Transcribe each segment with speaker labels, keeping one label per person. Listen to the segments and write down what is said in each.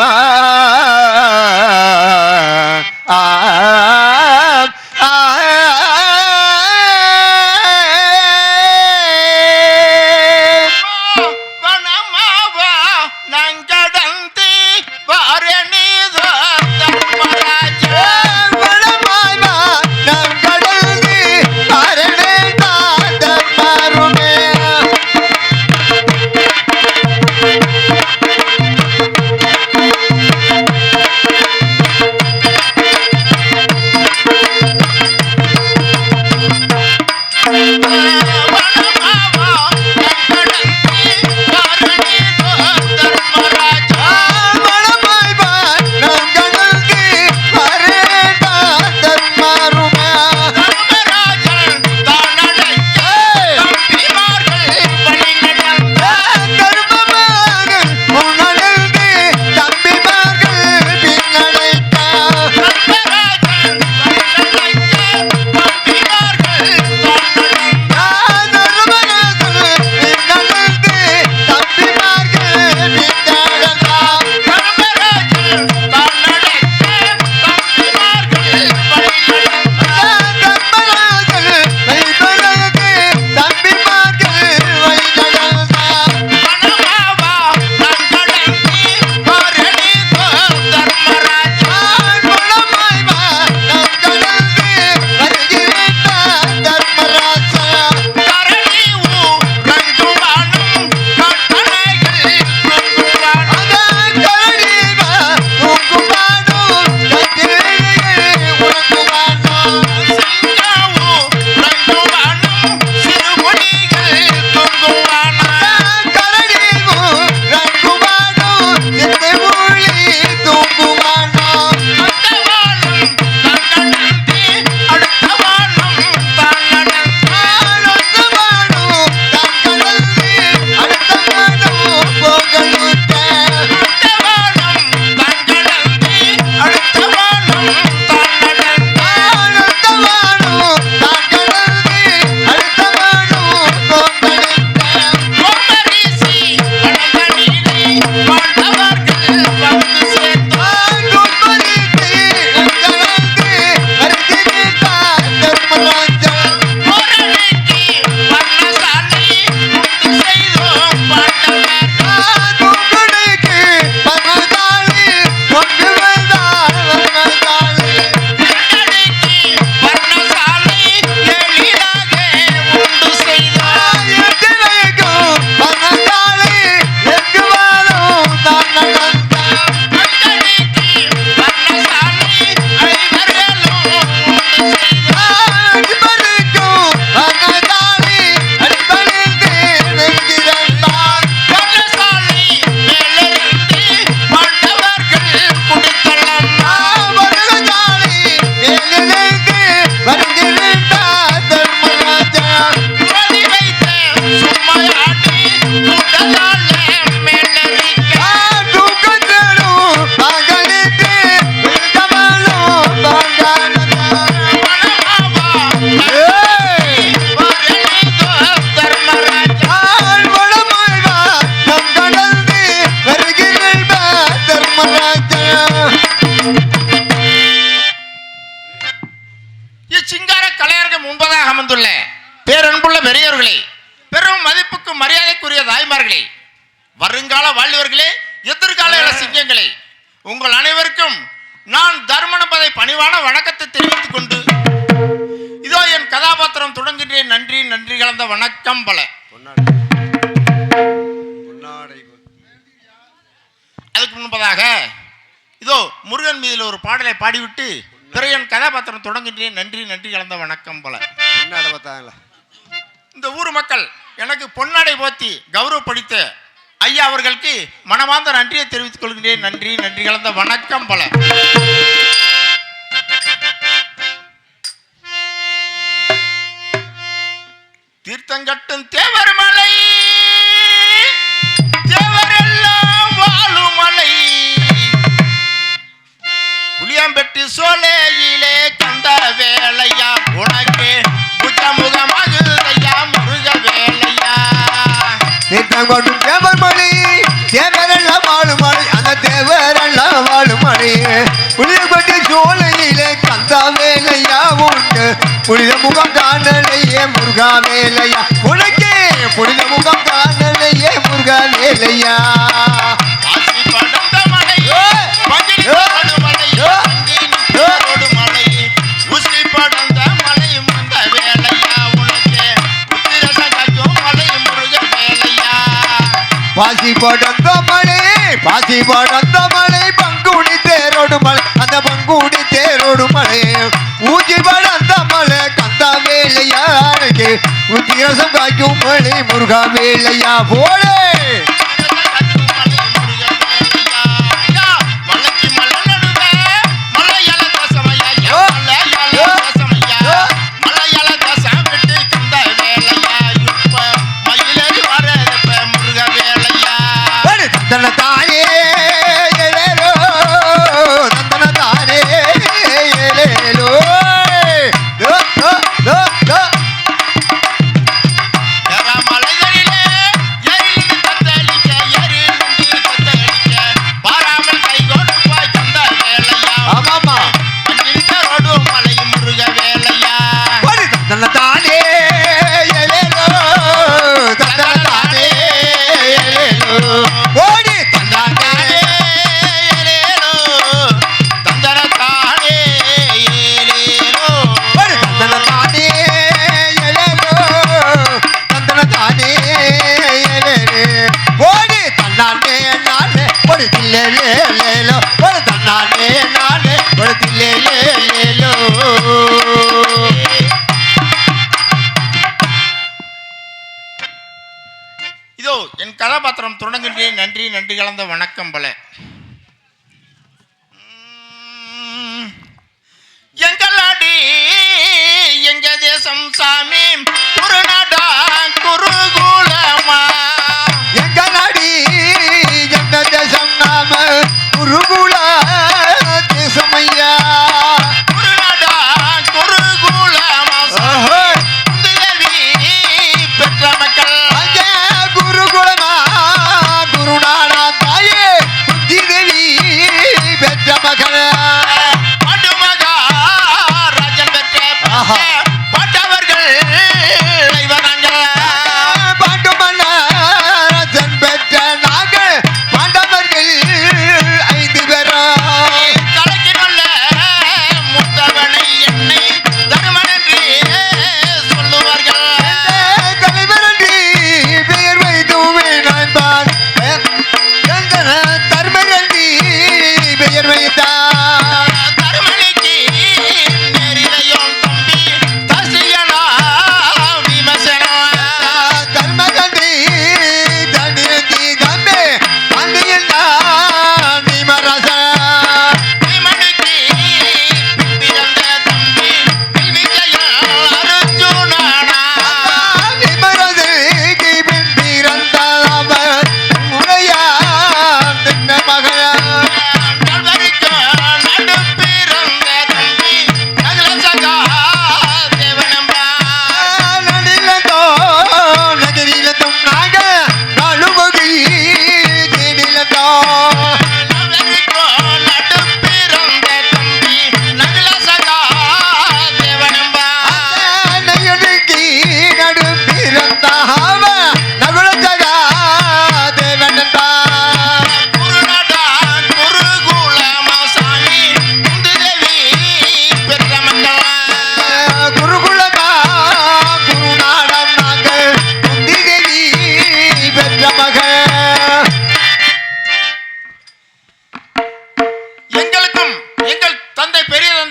Speaker 1: Bye. பிறகு என் கதாபாத்திரம் தொடங்குகிறேன் நன்றி நன்றி கலந்த வணக்கம் பல. இந்த ஊர் மக்கள் எனக்கு பொன்னாடை போத்தி கௌரவப்படுத்த ஐயா அவர்களுக்கு மனமார்ந்த நன்றியை தெரிவித்துக் கொள்கிறேன் நன்றி நன்றி கலந்த வணக்கம் பல. தீர்த்தங்கட்டும் தேவர் மலை. புளியம்பெட்டு சோலையிலே கந்த வேலையா? உனக்கு புத்தமுகமாகுதையா முருக வேலையா?
Speaker 2: நித்தம் கொண்டும் தேவர் மணி தேவரெல்லாம் வாழும் மணி அந்த தேவரெல்லாம் வாழும் மணி புனிதப்பட்டி சோலையிலே கந்தா வேலையா உண்டு? புனித முகம் காணலையே முருகா வேலையா? உனக்கே புனித முகம் காணலையே முருகா வேலையா? பாசி படந்த மழை பாசி படந்த மழை பங்குடி தேரோடு மழை அந்த பங்குடி தேரோடு மழை. ஊசி படந்த மழை கந்தா வேலையாருக்கு உத்திரசம் காய்க்கும் மழை முருகா வேலையா போலே.
Speaker 1: நன்றி நன்றி கலந்த வணக்கம் பல. உம், எங்க தேசம் சாமி குருநாடா குருகுலமா
Speaker 2: எங்க நாடி எங்க தேசம் நாம குருகுல தேசமையா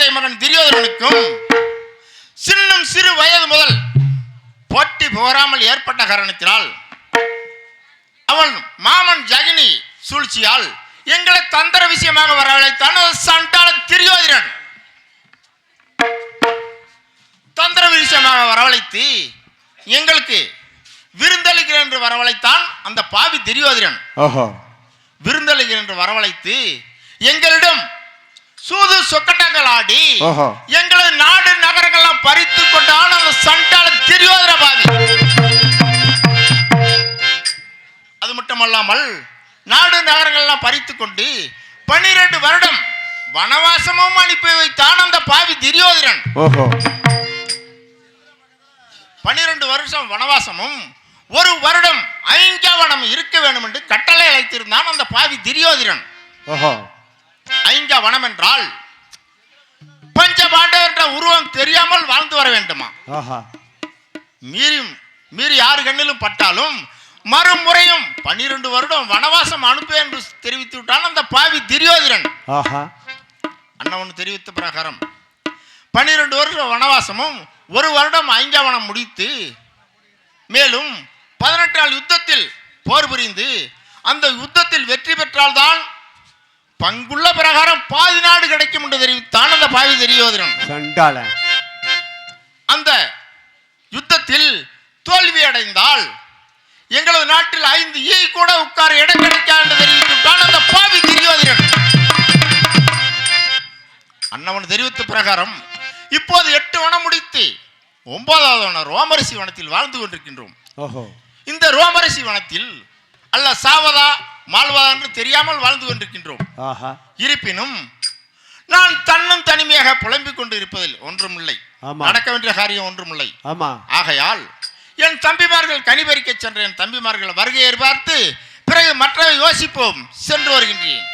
Speaker 2: குழந்தை மகன் துரியோதனனுக்கும் சின்னம்
Speaker 1: சிறு வயது முதல்
Speaker 2: போட்டி
Speaker 1: போராமல் ஏற்பட்ட காரணத்தினால் அவன் மாமன் ஜகினி சூழ்ச்சியால் எங்களை தந்திர விஷயமாக வரவழைத்தான் சண்டால திரியோதிரன் தந்திர விஷயமாக வரவழைத்து எங்களுக்கு விருந்தளிக்கிறேன் என்று வரவழைத்தான் அந்த பாவி திரியோதிரன் விருந்தளிக்கிறேன் என்று வரவழைத்து எங்களிடம் சூது சொக்கட்டங்கள் ஆடி. எங்களது நாடு நகரங்கள்லாம் பறித்து கொண்டான் அந்த சண்டாள திரியோதர பாவி அது மட்டுமல்லாமல் நாடு நகரங்கள்லாம் பறித்து கொண்டு பன்னிரண்டு வருடம் வனவாசமும் அனுப்பி வைத்தான் அந்த பாவி திரியோதரன். பன்னிரண்டு வருஷம் வனவாசமும் ஒரு வருடம் ஐங்கவனம் இருக்க வேண்டும் என்று கட்டளை அழைத்திருந்தான் அந்த பாவி திரியோதரன். ஐங்க வனம் என்றால் பஞ்ச பாண்டவர் என்ற உருவம் தெரியாமல் வாழ்ந்து வர வேண்டுமா? மீறி மீறி யாரு கண்ணிலும் பட்டாலும் மறுமுறையும் பன்னிரண்டு வருடம் வனவாசம் அனுப்பு என்று தெரிவித்து விட்டான் அந்த பாவி திரியோதரன்
Speaker 2: ஆஹா.
Speaker 1: அண்ணவன் தெரிவித்த பிரகாரம் பன்னிரண்டு வருஷம் வனவாசமும் ஒரு வருடம் ஐந்தாவனம் முடித்து மேலும் பதினெட்டு நாள் யுத்தத்தில் போர் புரிந்து அந்த யுத்தத்தில் வெற்றி பெற்றால்தான் பங்குள்ள பிரகாரம் பாதி நாடு கிடைக்கும் என்று தெரிவித்தான் அந்த பாவி தெரியோதரன்
Speaker 2: சண்டாளன்
Speaker 1: அந்த யுத்தத்தில் தோல்வி அடைந்தால் எங்களது நாட்டில் ஐந்து ஈ கூட உட்கார இடம் கிடைக்காது என்று தெரிவித்துட்டான் அந்த பாவி திரியோதரன் அன்னவன் தெரிவித்த பிரகாரம் இப்போது எட்டு வனம் முடித்து ஒன்பதாவது வனம் ரோமரிசி வனத்தில் வாழ்ந்து கொண்டிருக்கின்றோம்.
Speaker 2: ஓஹோ.
Speaker 1: இந்த ரோமரிசி வனத்தில் அல்ல சாவதா மாழ்வதா என்று தெரியாமல் வாழ்ந்து கொண்டிருக்கின்றோம்.
Speaker 2: ஆஹா.
Speaker 1: இருப்பினும் நான் தன்னும் தனிமையாக புலம்பிக் கொண்டு இருப்பதில் ஒன்றுமில்லை.
Speaker 2: ஆமா.
Speaker 1: நடக்க வேண்டிய காரியம் ஒன்றுமில்லை.
Speaker 2: ஆமா.
Speaker 1: ஆகையால் என் தம்பிமார்கள் கனிபறிக்க சென்ற என் தம்பிமார்கள் வருகையை பார்த்து பிறகு மற்றவை யோசிப்போம் சென்று வருகின்றேன்.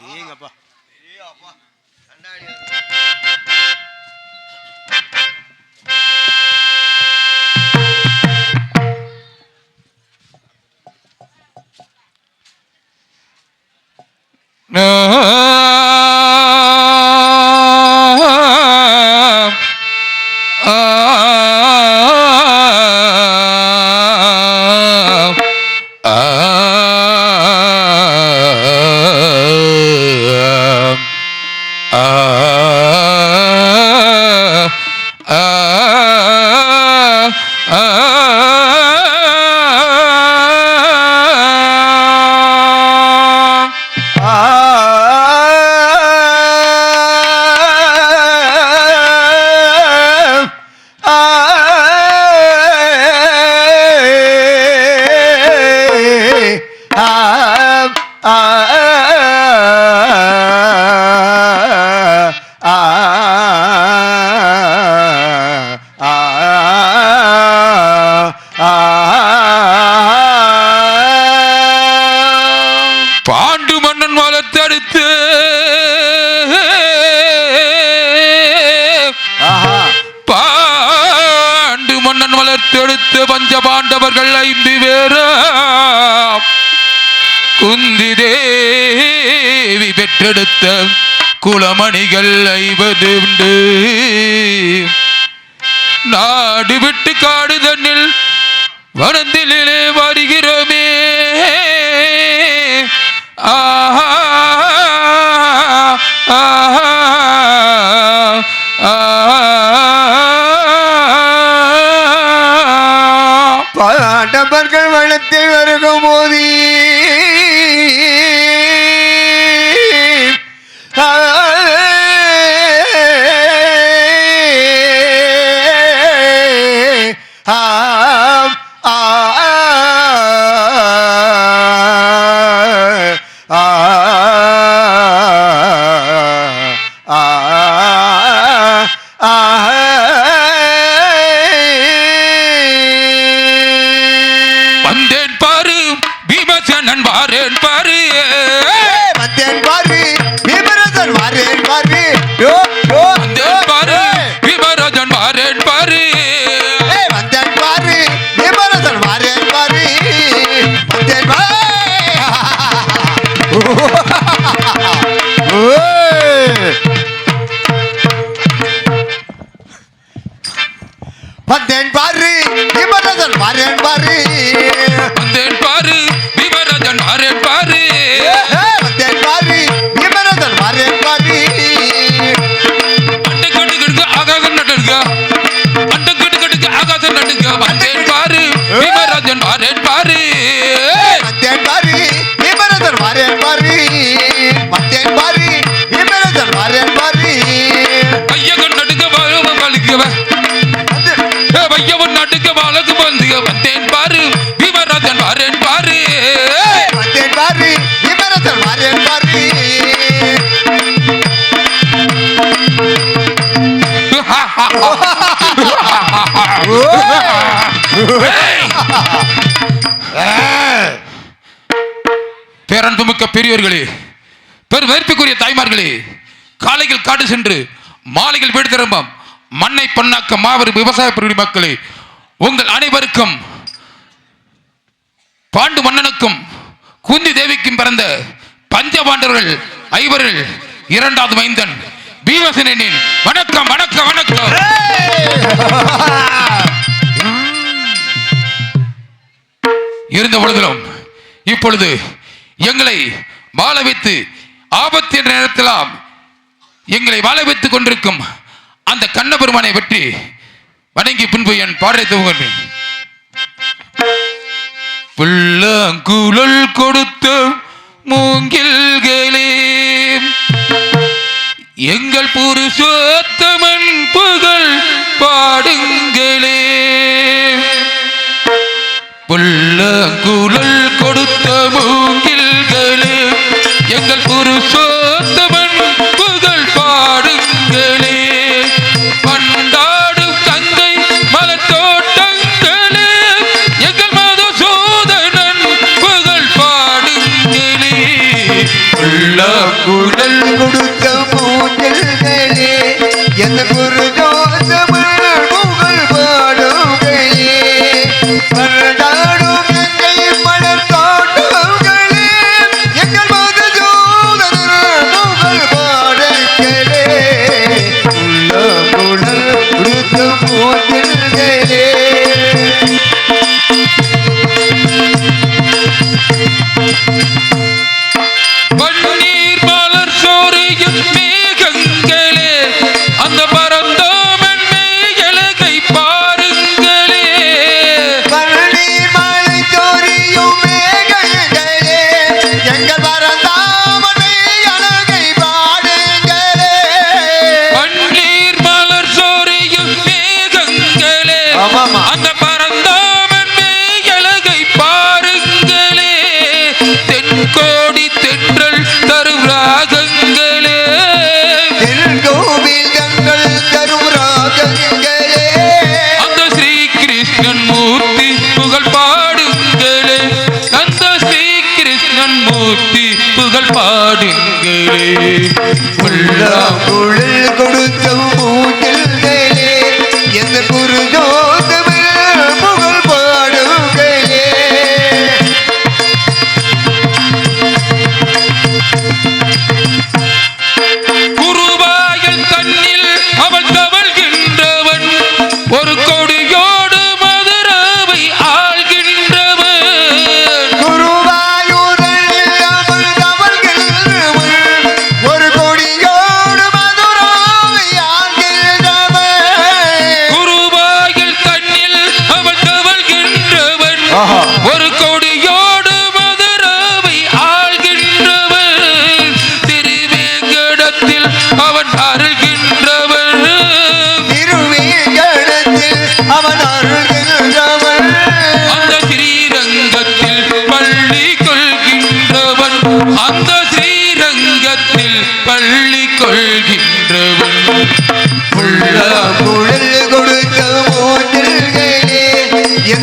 Speaker 2: நீங்கப்பா
Speaker 3: பெற்றெடுத்த குலமணிகள் ஐவது உண்டு. நாடு விட்டு காடு தன்னில் வனத்திலே வருகிறோமே அழைக்க வலது வந்து வந்தேன் பாரு. பெரியவர்களே பெரும் வேர்ப்புக்குரிய தாய்மார்களே காலைகள் காடு சென்று மாலைகள் வீடு திரும்பம் மண்ணை பண்ணாக்க மாபெரும் விவசாய பிரிவு மக்களே உங்கள் அனைவருக்கும் பாண்டு மன்னனுக்கும் குந்தி தேவிக்கும் பிறந்த பஞ்சபாண்டவர்கள் ஐவரில் இரண்டாவது மைந்தன் பீமசேனின் வணக்கம் வணக்கம் வணக்கம். இருந்த பொழுதிலும் இப்பொழுது எங்களை வாழ வைத்து ஆபத்து என்ற நேரத்திலாம் எங்களை வாழ வைத்துக் கொண்டிருக்கும் அந்த கண்ணபெருமானை பற்றி வணங்கி பின்பு என் பாடலை துவங்குவேன் புல்லாங்குழல் கொடுத்த மூங்கில்களே எங்கள் புருஷோத்தமன் புகழ் பாடுங்களே புல்லாங்குழல் கொடுத்த மூங்கில்களே எங்கள் புருஷோ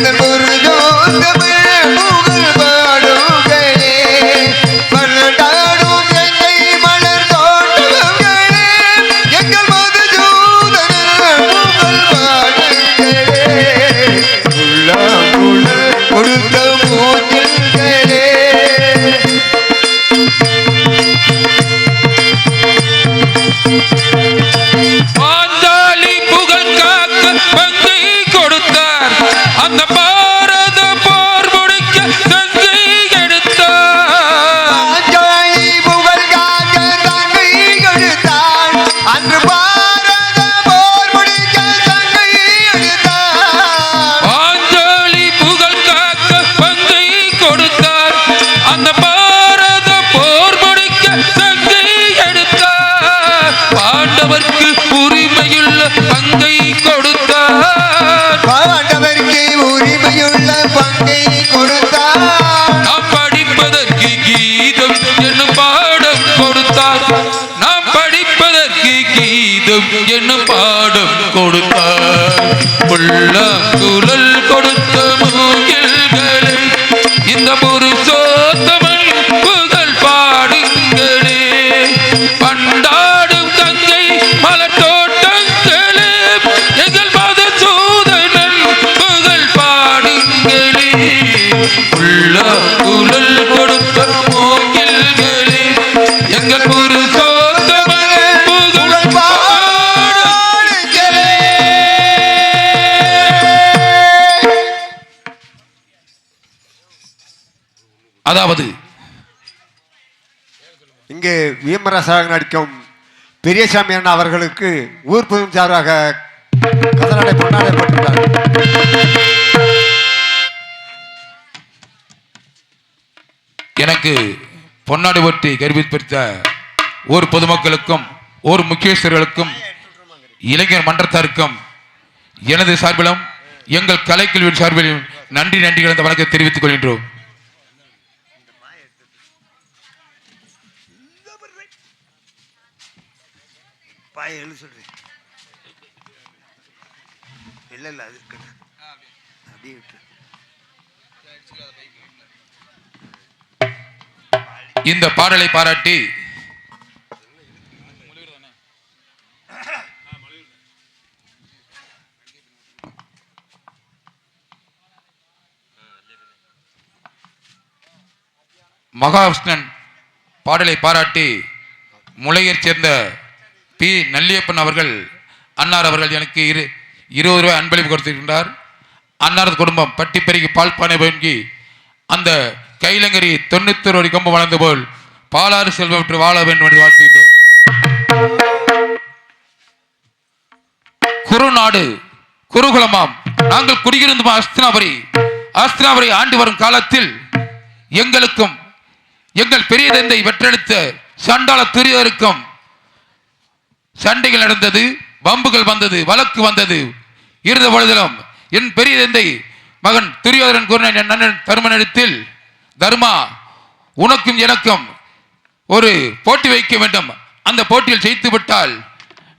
Speaker 3: Remember அதாவது
Speaker 2: இங்கே விமரசாக நடிக்கும் பெரியசாமி அண்ணா அவர்களுக்கு ஊர் பொதும் சார்பாக கதலடை பொன்னாடை
Speaker 3: எனக்கு பொன்னாடி ஒட்டி கருவிப்படுத்த ஊர் பொதுமக்களுக்கும் ஊர் முக்கியஸ்தர்களுக்கும் இளைஞர் மன்றத்தாருக்கும் எனது சார்பிலும் எங்கள் கலைக்கல்வியின் சார்பிலும் நன்றி நன்றி கலந்த வணக்கத்தை தெரிவித்துக் கொள்கின்றோம்.
Speaker 2: பாய எழு சொல்றேன். இல்ல இல்ல அது இருக்கு. அப்படியே விட்டு
Speaker 3: இந்த பாடலை பாராட்டி மகாவிஷ்ணன் பாடலை பாராட்டி முளையைச் சேர்ந்த பி நல்லியப்பன் அவர்கள் அன்னார் அவர்கள் எனக்கு இரு இருபது ரூபாய் அன்பளிப்பு கொடுத்திருக்கின்றார். அன்னாரது குடும்பம் பட்டி பெருகி பால் பானை அந்த கைலங்கரி தொண்ணூத்தொரு அடி கம்பம் வளர்ந்த போல் பாலாறு செல்வம் வாழ வேண்டும் என்று வாழ்த்துகின்றோம். குறுநாடு குருகுலமாம். நாங்கள் குடியிருந்தோம் அஸ்தினாபுரி. அஸ்தினாபுரி ஆண்டு வரும் காலத்தில் எங்களுக்கும் எங்கள் பெரிய தந்தை வெற்றெடுத்த சண்டாள துரியருக்கும் சண்டைகள் நடந்தது பம்புகள் வந்தது வழக்கு வந்தது. இருந்த பொழுதிலும் என் பெரிய தந்தை மகன் துரியோதரன் கூறினான் என் அண்ணன் தருமனிடத்தில் தர்மா உனக்கும் எனக்கும் ஒரு போட்டி வைக்க வேண்டும். அந்த போட்டியில் ஜெயித்து விட்டால்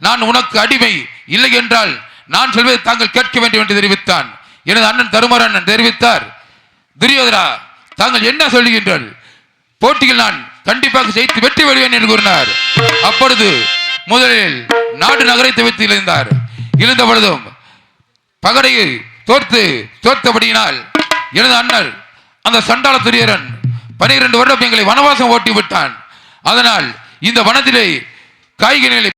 Speaker 3: நான் உனக்கு அடிமை இல்லை என்றால் நான் சொல்வதை தாங்கள் கேட்க வேண்டும் என்று தெரிவித்தான். எனது அண்ணன் தருமரண்ணன் தெரிவித்தார். துரியோதரா தாங்கள் என்ன சொல்லுகின்றீர்கள்? போட்டியில் நான் கண்டிப்பாக ஜெயித்து வெற்றி வருவேன் என்று கூறினார். அப்பொழுது முதலில் நாடு நகரை தவிர்த்து இழந்தார் இழந்த பொழுதும் பகடையை தோர்த்து தோர்த்தபடியினால் எனது அண்ணன் அந்த சண்டாள துரியரன் பனிரெண்டு வருடம் எங்களை வனவாசம் ஓட்டி விட்டான் அதனால் இந்த வனத்திலே காய்கறிகளை